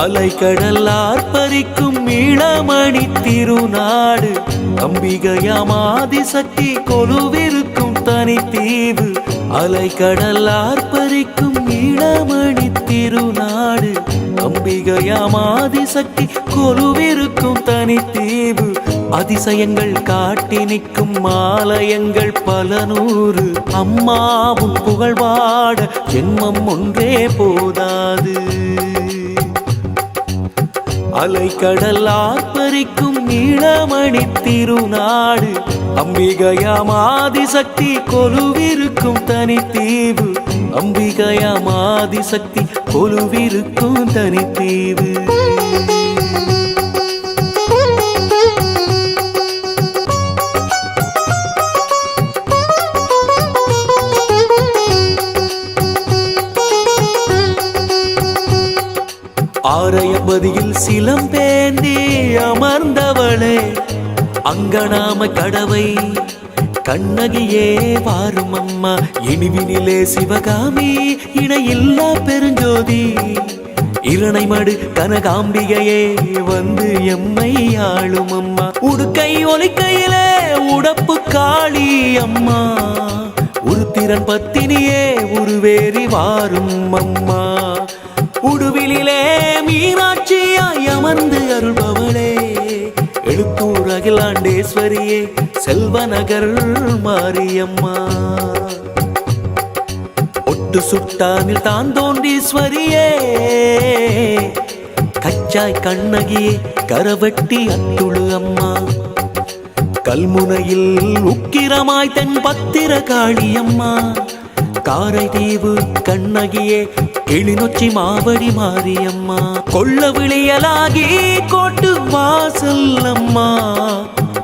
அலைக்கடல் ஆர்ப்பரிக்கும் இளமணி திருநாடு அம்பிகையமாதிசக்தி கொலுவிருக்கும் தனித்தீவு. அலைக்கடல் ஆர்ப்பரிக்கும் இளமணி திருநாடு அம்பிகையமாதிசக்தி கொலுவிருக்கும் தனித்தீவு. அதிசயங்கள் காட்டி நிற்கும் மாலயங்கள் பல நூறு. அம்மாவும் புகழ்வாட ஜென்மம் ஒன்றே போதா அலைக்கடல் ஆர்ப்பரிக்கும் இளமணி திருநாடு அம்பிகையாமாதி சக்தி கொலுவிருக்கும் தனித்தீவு. அம்பிகையாமாதி சக்தி கொலுவிருக்கும் தனித்தீவு. ஆரையபதியில் சிலம்பேந்தி அமர்ந்தவளே அங்கனாம கடவை கண்ணகியே வாரும் அம்மா இனிவினிலே சிவகாமி இணையில்லா பெருஞ்சோதி இரணைமடு கனகாம்பிகையே வந்து எம்மை ஆளும் அம்மா உடுக்கை ஒலிக்கையிலே உடப்பு காளி அம்மா. உருத்திரன் பத்தினியே உருவேறி வாரும் அம்மா உடுவிலே மீனாட்சியாய் அமர்ந்து அருள்பவளே. எழுத்தூர் அகிலாண்டேஸ்வரியே செல்வநகர் மாரியம்மா. ஒட்டு சுட்டானில் தான் தோன்றீஸ்வரியே கச்சாய் கண்ணகியே கரவட்டி அத்துழு அம்மா. கல்முனையில் உக்கிரமாய் தன் பத்திர காளியம்மா காரை தீவு கண்ணகியே கிளிநொச்சி மாவடி மாரியம்மா கொள்ள விளையலாகி கோட்டு வாசல் அம்மா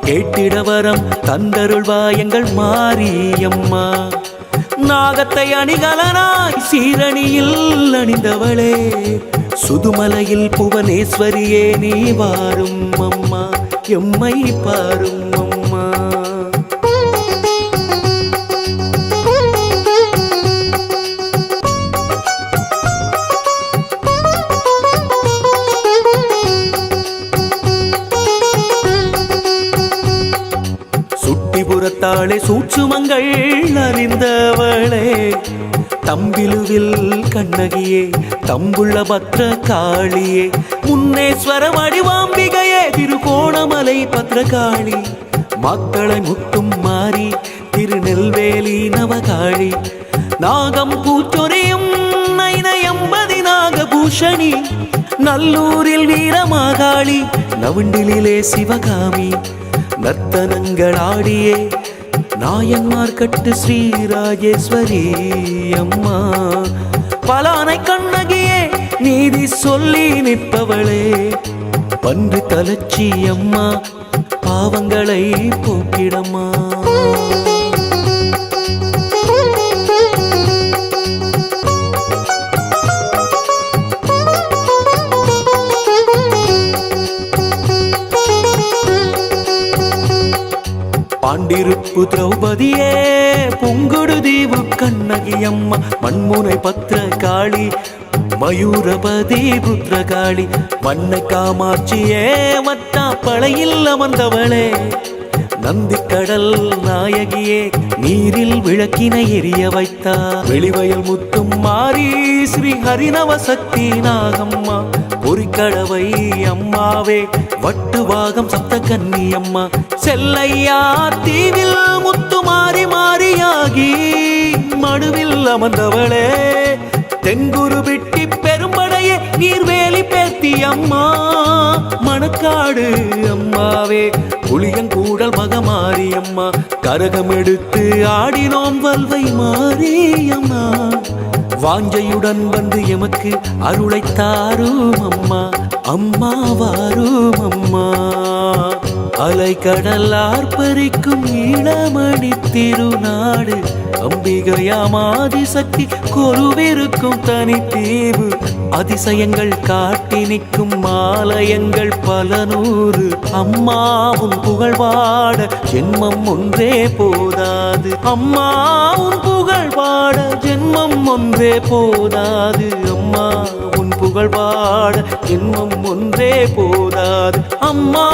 கேட்டிடவரம் தந்தருள்வா எங்கள் மாரியம்மா. நாகத்தை அணிகலனாய் சீரணியில் அணிந்தவளே சுதுமலையில் புவனேஸ்வரியே நீ வாரும் அம்மா எம்மை பாரும் அம்மா சூட்சுமங்கள் அறிந்தவளே. தம்பிலுவில் கண்ணகியே தம்புள்ள பத்ர காளியே முன்னேஸ்வர வடிவாம்பிகையே திருகோணமலை பத்ரகாளி மக்களை முத்தும் மாறி திருநெல்வேலி நவகாளி. நாகம் பூச்சொரியும் நைனயம்பதி நாகபூஷணி. நல்லூரில் வீரமாகாளி நவுண்டிலே சிவகாமி. நர்த்தனங்களாடியே நாயன் மார்க்கட்டு ஸ்ரீராஜேஸ்வரி அம்மா. பலானை கண்ணகியே நீதி சொல்லி நிற்பவளே. பன்று தலச்சி அம்மா பாவங்களை போக்கிடம்மா. பாண்டிருப்பு திரௌபதியே பொங்குடு தீவு கண்ணகி அம்மா மண்முனை பத்திர காளி மயூரபதி புத்திரகாளி மன்ன காமாட்சியே மத்தா பழையில் அமர்ந்தவளே. நந்திக்கடல் நாயகியே நீரில் விளக்கினை எரிய வைத்தா. வெளிவயல் முத்தும் மாறி ஸ்ரீ ஹரிநவ சக்தி நாகம்மா. பொறிக்கடவை அம்மாவே வட்டுவாகம் சப்த கன்னி அம்மா. செல்லையா தீவில் முத்து மாறி மாறியாகி மடுவில் அமர்ந்தவளே. தென்குரு விட்டி பெரும்படையே நீர்வேலி பேத்தி அம்மா. மணக்காடு அம்மாவே புளியங்கூடல் மகமாரி அம்மா கரகம் எடுத்து ஆடினோம் வல்வை மாரியம்மா. வாஞ்சையுடன் வந்து எமக்கு அருளை தாரும் அம்மா அம்மா வாரும் அம்மா அலைக்கடல் ஆர்ப்பரிக்கும் ஈழமணி திருநாடு அம்பிகையாமாதி சக்தி கொருவிருக்கும் தனித்தீவு அதிசயங்கள் காட்டி நிற்கும் மாலயங்கள் பல நூறு அம்மாவும் புகழ்வாட ஜென்மம் ஒன்றே போதாது. அம்மாவும் புகழ்வாட ஜென்மம் ஒன்றே போதாது. அம்மா உன் புகழ்வாட ஜென்மம் ஒன்றே போதாது. அம்மா